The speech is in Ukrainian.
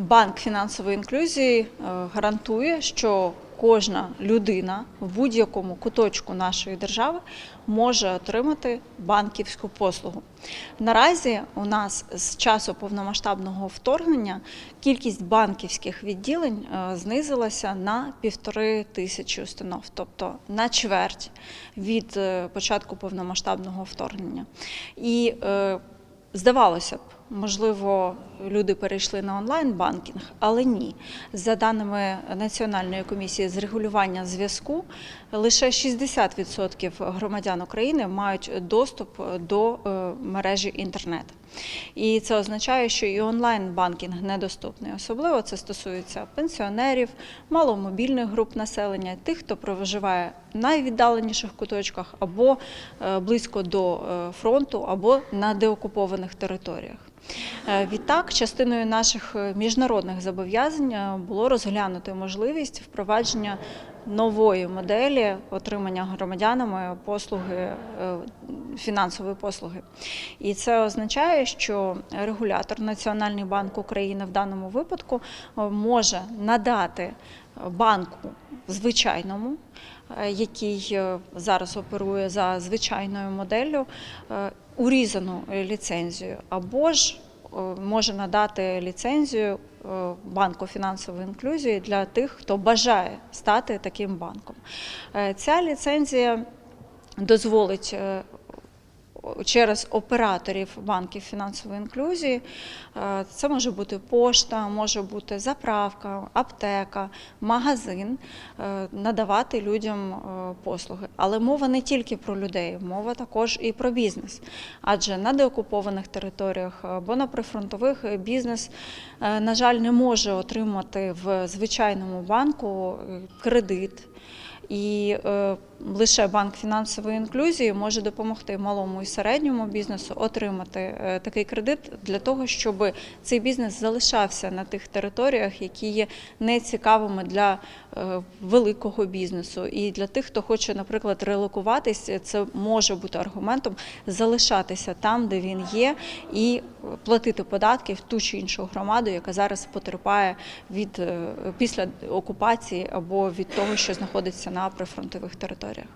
Банк фінансової інклюзії е, гарантує, що кожна людина в будь-якому куточку нашої держави може отримати банківську послугу. Наразі у нас з часу повномасштабного вторгнення кількість банківських відділень е, знизилася на півтори тисячі установ, тобто на чверть від е, початку повномасштабного вторгнення. І Здавалося б, можливо, люди перейшли на онлайн-банкінг, але ні. За даними Національної комісії з регулювання зв'язку, лише 60% громадян України мають доступ до е, мережі інтернет. І це означає, що і онлайн-банкінг недоступний. Особливо це стосується пенсіонерів, маломобільних груп населення, тих, хто проживає в найвіддаленіших куточках або е, близько до е, фронту, або на деокупованих територіях. Е, Відтак, частиною наших е, міжнародних зобов'язань е, було розглянути можливість впровадження нової моделі отримання громадянами послуги фінансової послуги. І це означає, що регулятор Національний банк України в даному випадку може надати банку звичайному, е, який е, зараз оперує за звичайною моделлю, е, урізану ліцензію, або ж може надати ліцензію банку фінансової інклюзії для тих, хто бажає стати таким банком. Ця ліцензія дозволить через операторів банків фінансової інклюзії. Е, Це може бути пошта, може бути заправка, аптека, магазин, е, надавати людям е, послуги. Але мова не тільки про людей, мова також і про бізнес. Адже на деокупованих територіях або на прифронтових бізнес, на жаль, не може отримати в звичайному банку кредит. І е, лише банк фінансової інклюзії може допомогти малому і середньому бізнесу отримати е, такий кредит для того, щоб цей бізнес залишався на тих територіях, які є нецікавими для е, великого бізнесу. І для тих, хто хоче, наприклад, релокуватись, це може бути аргументом залишатися там, де він є, і платити податки в ту чи іншу громаду, яка зараз потерпає від після окупації або від того, що знаходиться на прифронтових територіях.